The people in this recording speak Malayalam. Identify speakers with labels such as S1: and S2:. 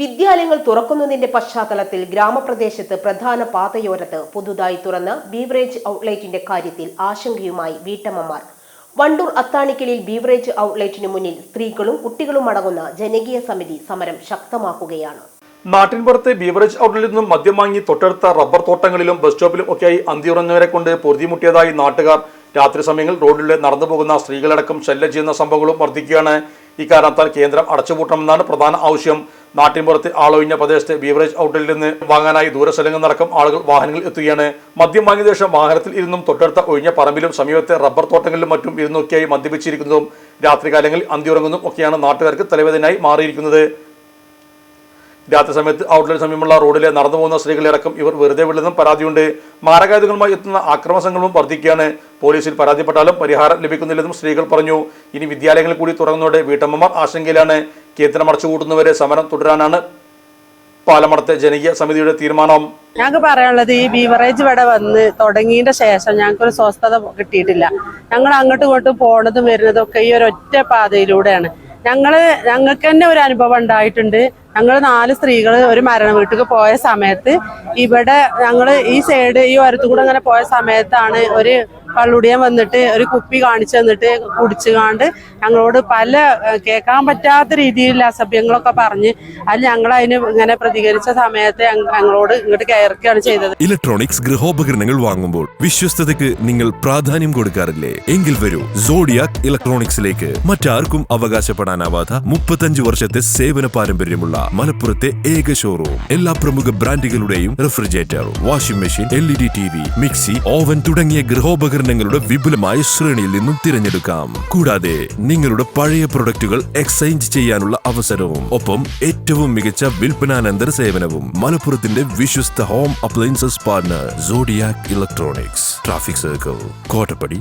S1: വിദ്യാലയങ്ങൾ തുറക്കുന്നതിന്റെ പശ്ചാത്തലത്തിൽ ഗ്രാമപ്രദേശത്ത് പ്രധാന പാതയോരത്ത് പുതുതായി തുറന്ന ബീവറേജ് ഔട്ട്ലെറ്റിന്റെ കാര്യത്തിൽ ആശങ്കയുമായി വീട്ടമ്മമാർ. വണ്ടൂർ അത്താണിക്കലിൽ ബീവറേജ് ഔട്ട്ലെറ്റിന് മുന്നിൽ സ്ത്രീകളും കുട്ടികളും അടങ്ങുന്ന ജനകീയ സമിതി സമരം ശക്തമാക്കുകയാണ്.
S2: നാട്ടിൻപുറത്തെ ബീവറേജ് ഔട്ട്ലെറ്റിൽ നിന്നും മദ്യം വാങ്ങി തൊട്ടടുത്ത റബ്ബർ തോട്ടങ്ങളിലും ബസ് സ്റ്റോപ്പിലും ഒക്കെയായി അന്തിയുറഞ്ഞവരെ കൊണ്ട് പൊറുതിമുട്ടിയതായി നാട്ടുകാർ. രാത്രി സമയങ്ങളിൽ റോഡിലൂടെ നടന്നു പോകുന്ന സ്ത്രീകളടക്കം ശല്യം ചെയ്യുന്ന സംഭവങ്ങളും വർദ്ധിക്കുകയാണ്. ഇക്കാരണത്താൽ കേന്ദ്രം അടച്ചുപൂട്ടണമെന്നാണ് പ്രധാന ആവശ്യം. നാട്ടിൻപുറത്തെ ആളൊഴിഞ്ഞ പ്രദേശത്തെ ബീവറേജ് ഔട്ട്ലെറ്റിൽ നിന്ന് വാങ്ങാനായി ദൂരസ്ഥലങ്ങൾ നടക്കം ആളുകൾ വാഹനങ്ങളിൽ എത്തുകയാണ്. മദ്യം വാങ്ങിയ ശേഷം വാഹനത്തിൽ ഇരുന്നും തൊട്ടടുത്ത ഒഴിഞ്ഞ പറമ്പിലും സമീപത്തെ റബ്ബർ തോട്ടങ്ങളിലും മറ്റും ഇരുന്നൊക്കെയായി മദ്യപിച്ചിരിക്കുന്നതും രാത്രികാലങ്ങളിൽ അന്തിയുറങ്ങുന്നതും ഒക്കെയാണ് നാട്ടുകാർക്ക് തലവേദനയായി മാറിയിരിക്കുന്നത്. രാത്രി സമയത്ത് ഔട്ട്ലെറ്റ് സമീപമുള്ള റോഡിലെ നടന്നു പോകുന്ന സ്ത്രീകളടക്കം ഇവർ വെറുതെ വിടുന്നതും പരാതിയുണ്ട്. മാരകായുധങ്ങളുമായി എത്തുന്ന ആക്രമണ സംഘങ്ങളും വർദ്ധിക്കുകയാണ്. പോലീസിൽ പരാതിപ്പെട്ടാലും പരിഹാരം ലഭിക്കുന്നില്ലെന്നും സ്ത്രീകൾ പറഞ്ഞു. ഇനി വിദ്യാലയങ്ങളിൽ കൂടി തുറന്നതോടെ വീട്ടമ്മമാർ ആശങ്കയിലാണ്. കേന്ദ്രം അടച്ചുകൂട്ടുന്നവരെ സമരം തുടരാനാണ് പാലമടത്തെ ജനകീയ സമിതിയുടെ തീരുമാനം.
S3: ഞങ്ങൾക്ക് പറയാനുള്ളത് ഈ ബീവറേജ് വട വന്ന് തുടങ്ങിയതിന്റെ ശേഷം ഞങ്ങൾക്ക് ഒരു സ്വസ്ഥത കിട്ടിയിട്ടില്ല. ഞങ്ങൾ അങ്ങോട്ടും ഇങ്ങോട്ടും പോണതും വരുന്നതും ഒക്കെ ഈ ഒരു ഒറ്റ പാതയിലൂടെയാണ്. ഞങ്ങൾ ഞങ്ങൾക്ക് തന്നെ ഒരു അനുഭവം ഉണ്ടായിട്ടുണ്ട്. ഞങ്ങൾ നാല് സ്ത്രീകൾ ഒരു മരണ വീട്ടിൽ പോയ സമയത്ത് ഇവിടെ ഞങ്ങൾ ഈ സൈഡ് ഈ ഓരത്തു കൂടെ അങ്ങനെ പോയ സമയത്താണ് ഒരു കള്ളുടിയൻ വന്നിട്ട് ഒരു കുപ്പി കാണിച്ചു തന്നിട്ട് കുടിച്ചു കാണ്ട് ഞങ്ങളോട് പല കേൾക്കാൻ പറ്റാത്ത രീതിയിലുള്ള അസഭ്യങ്ങളൊക്കെ പറഞ്ഞ് അത് ഞങ്ങൾ അതിന് ഇങ്ങനെ പ്രതികരിച്ച സമയത്ത് ഞങ്ങളോട് ഇങ്ങോട്ട് കയറുകയാണ് ചെയ്തത്.
S4: ഇലക്ട്രോണിക്സ് ഗൃഹോപകരണങ്ങൾ വാങ്ങുമ്പോൾ വിശ്വസ്തതയ്ക്ക് നിങ്ങൾ പ്രാധാന്യം കൊടുക്കാറില്ലേ? എങ്കിൽ വരൂ സോഡിയാക് ഇലക്ട്രോണിക്സിലേക്ക് മറ്റാർക്കും അവകാശപ്പെടാനാവാത്ത മുപ്പത്തഞ്ച് വർഷത്തെ സേവന പാരമ്പര്യമുള്ള മലപ്പുറത്തെ ഏക ഷോറൂം എല്ലാ പ്രമുഖ ബ്രാൻഡുകളുടെയും refrigerator washing machine L E D T V mixie oven തുടങ്ങിയ ഗൃഹോപകരണങ്ങളുടെ വിപുലമായ ശ്രേണിയിൽ നിന്നും തിരഞ്ഞെടുക്കാം. കൂടാതെ നിങ്ങളുടെ പഴയ പ്രൊഡക്റ്റുകൾ എക്സ്ചേഞ്ച് ചെയ്യാനുള്ള അവസരവും ഒപ്പം ഏറ്റവും മികച്ച വിൽപ്പനാനന്തര സേവനവും. മലപ്പുറത്തിന്റെ വിശ്വസ്ത home appliances partner Zodiac electronics. Traffic circle Kottappadi.